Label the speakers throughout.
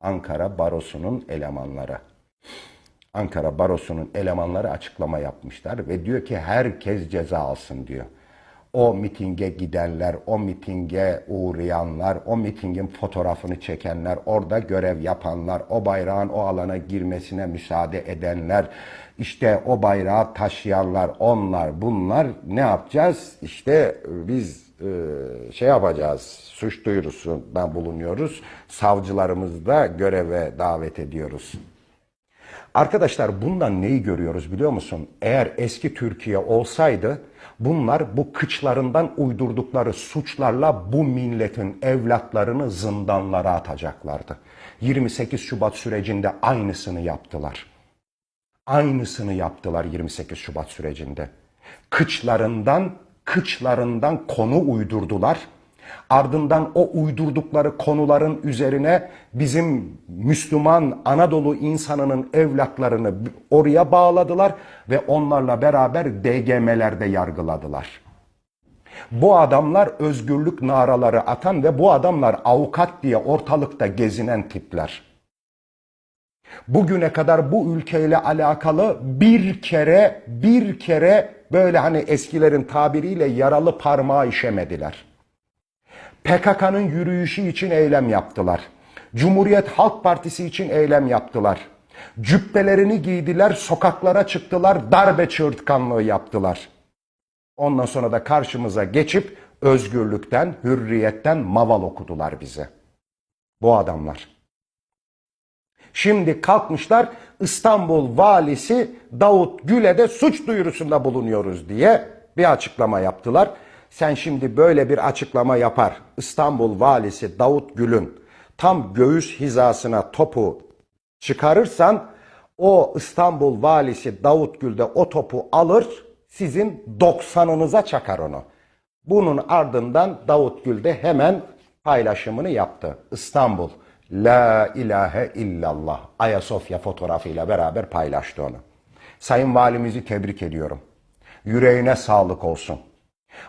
Speaker 1: Ankara Barosu'nun elemanları. Ankara Barosu'nun elemanları açıklama yapmışlar ve diyor ki herkes ceza alsın diyor. O mitinge gidenler, o mitinge uğrayanlar, o mitingin fotoğrafını çekenler, orada görev yapanlar, o bayrağın o alana girmesine müsaade edenler, işte o bayrağı taşıyanlar, onlar, bunlar ne yapacağız? İşte biz şey yapacağız, suç duyurusunda bulunuyoruz. Savcılarımızı da göreve davet ediyoruz. Arkadaşlar bundan neyi görüyoruz biliyor musun? Eğer eski Türkiye olsaydı bunlar bu kıçlarından uydurdukları suçlarla bu milletin evlatlarını zindanlara atacaklardı. 28 Şubat sürecinde aynısını yaptılar. Aynısını yaptılar 28 Şubat sürecinde. Kıçlarından, kıçlarından konu uydurdular. Ardından o uydurdukları konuların üzerine bizim Müslüman Anadolu insanının evlatlarını oraya bağladılar ve onlarla beraber DGM'lerde yargıladılar. Bu adamlar özgürlük naraları atan ve bu adamlar avukat diye ortalıkta gezinen tipler. Bugüne kadar bu ülkeyle alakalı bir kere bir kere böyle hani eskilerin tabiriyle yaralı parmağı işemediler. PKK'nın yürüyüşü için eylem yaptılar. Cumhuriyet Halk Partisi için eylem yaptılar. Cübbelerini giydiler, sokaklara çıktılar, darbe çığırtkanlığı yaptılar. Ondan sonra da karşımıza geçip özgürlükten, hürriyetten maval okudular bize. Bu adamlar. Şimdi kalkmışlar İstanbul valisi Davut Gül'e de suç duyurusunda bulunuyoruz diye bir açıklama yaptılar. Sen şimdi böyle bir açıklama yapar İstanbul valisi Davut Gül'ün tam göğüs hizasına topu çıkarırsan o İstanbul valisi Davut Gül de o topu alır sizin 90'ınıza çakar onu. Bunun ardından Davut Gül de hemen paylaşımını yaptı. İstanbul La ilahe illallah Ayasofya fotoğrafıyla beraber paylaştı onu. Sayın valimizi tebrik ediyorum. Yüreğine sağlık olsun.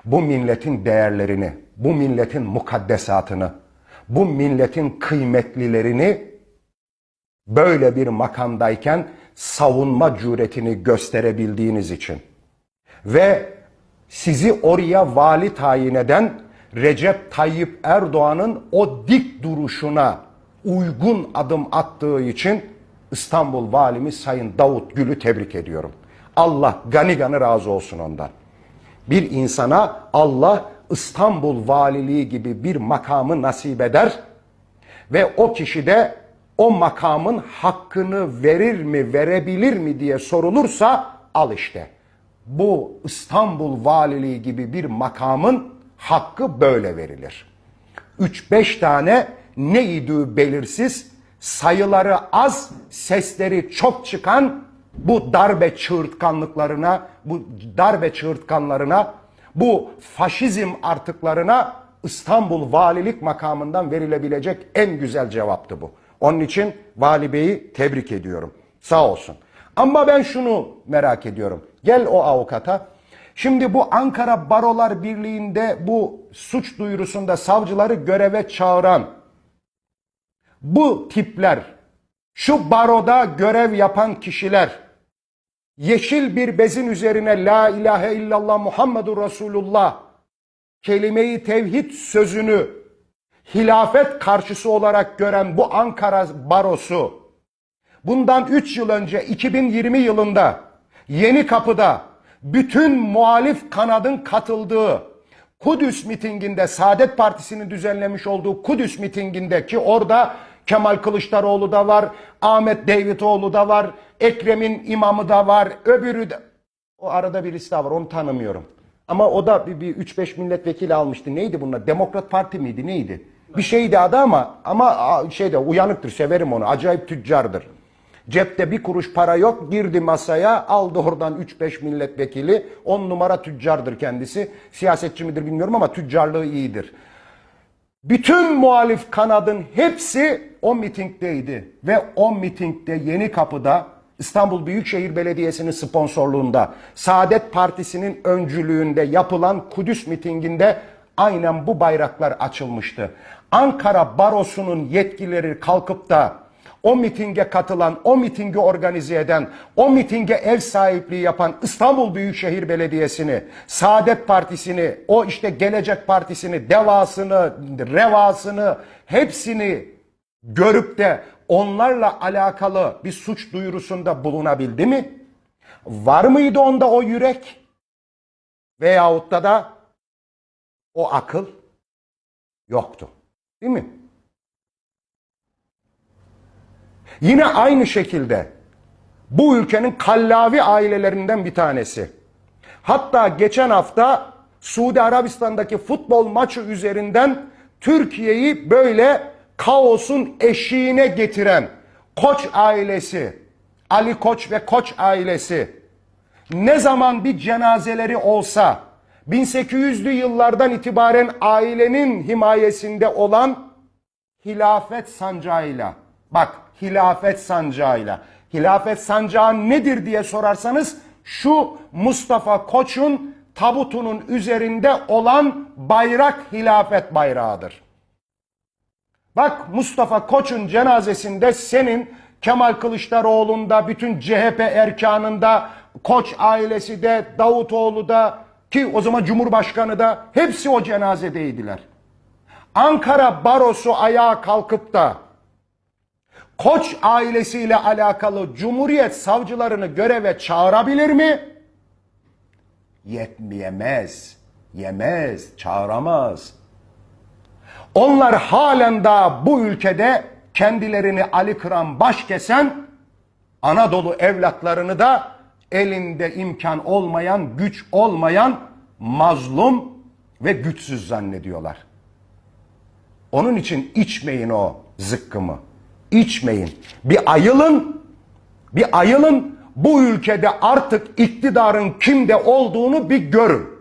Speaker 1: Bu milletin değerlerini, bu milletin mukaddesatını, bu milletin kıymetlilerini böyle bir makamdayken savunma cüretini gösterebildiğiniz için ve sizi oraya vali tayin eden Recep Tayyip Erdoğan'ın o dik duruşuna uygun adım attığı için İstanbul Valimiz Sayın Davut Gül'ü tebrik ediyorum. Allah gani gani razı olsun ondan. Bir insana Allah İstanbul Valiliği gibi bir makamı nasip eder ve o kişi de o makamın hakkını verir mi, verebilir mi diye sorulursa al işte. Bu İstanbul Valiliği gibi bir makamın hakkı böyle verilir. 3-5 tane neydi belirsiz, sayıları az, sesleri çok çıkan bu darbe çığırtkanlıklarına, bu darbe çığırtkanlarına, bu faşizm artıklarına İstanbul valilik makamından verilebilecek en güzel cevaptı bu. Onun için Vali Bey'i tebrik ediyorum. Sağ olsun. Ama ben şunu merak ediyorum. Gel o avukata. Şimdi bu Ankara Barolar Birliği'nde bu suç duyurusunda savcıları göreve çağıran bu tipler, şu baroda görev yapan kişiler, yeşil bir bezin üzerine La ilahe illallah Muhammedur Resulullah kelime-i tevhid sözünü hilafet karşısı olarak gören bu Ankara barosu bundan 3 yıl önce 2020 yılında Yeni Kapı'da bütün muhalif kanadın katıldığı Kudüs mitinginde Saadet Partisi'nin düzenlemiş olduğu Kudüs mitinginde ki orada Kemal Kılıçdaroğlu da var, Ahmet Davutoğlu da var, Ekrem'in imamı da var, öbürü de o arada birisi daha var onu tanımıyorum. Ama o da bir, bir 3-5 milletvekili almıştı. Neydi bunlar? Demokrat Parti miydi? Neydi? Bir şeydi adı ama ama şeyde uyanıktır. Severim onu. Acayip tüccardır. Cepte bir kuruş para yok. Girdi masaya. Aldı oradan 3-5 milletvekili. 10 numara tüccardır kendisi. Siyasetçi midir bilmiyorum ama tüccarlığı iyidir. Bütün muhalif kanadın hepsi o mitingdeydi. Ve o mitingde Yeni Kapı'da İstanbul Büyükşehir Belediyesi'nin sponsorluğunda Saadet Partisi'nin öncülüğünde yapılan Kudüs mitinginde aynen bu bayraklar açılmıştı. Ankara Barosu'nun yetkileri kalkıp da o mitinge katılan, o mitingi organize eden, o mitinge ev sahipliği yapan İstanbul Büyükşehir Belediyesi'ni, Saadet Partisi'ni, o işte Gelecek Partisi'ni, Devasını, Revasını hepsini görüp de onlarla alakalı bir suç duyurusunda bulunabildi mi? Var mıydı onda o yürek? Veyahut da da o akıl yoktu. Değil mi? Yine aynı şekilde bu ülkenin kallavi ailelerinden bir tanesi. Hatta geçen hafta Suudi Arabistan'daki futbol maçı üzerinden Türkiye'yi böyle kaosun eşiğine getiren Koç ailesi, Ali Koç ve Koç ailesi ne zaman bir cenazeleri olsa 1800'lü yıllardan itibaren ailenin himayesinde olan hilafet sancağıyla bak hilafet sancağıyla hilafet sancağı nedir diye sorarsanız şu Mustafa Koç'un tabutunun üzerinde olan bayrak hilafet bayrağıdır. Bak Mustafa Koç'un cenazesinde senin Kemal Kılıçdaroğlu'nda, bütün CHP erkanında, Koç ailesi de, Davutoğlu da ki o zaman Cumhurbaşkanı da hepsi o cenazedeydiler. Ankara Barosu ayağa kalkıp da Koç ailesiyle alakalı Cumhuriyet savcılarını göreve çağırabilir mi? Yetmeyemez, yemez, çağıramaz. Onlar halen daha bu ülkede kendilerini Ali Kıran baş kesen Anadolu evlatlarını da elinde imkan olmayan, güç olmayan mazlum ve güçsüz zannediyorlar. Onun için içmeyin o zıkkımı. İçmeyin. Bir ayılın, bir ayılın bu ülkede artık iktidarın kimde olduğunu bir görün.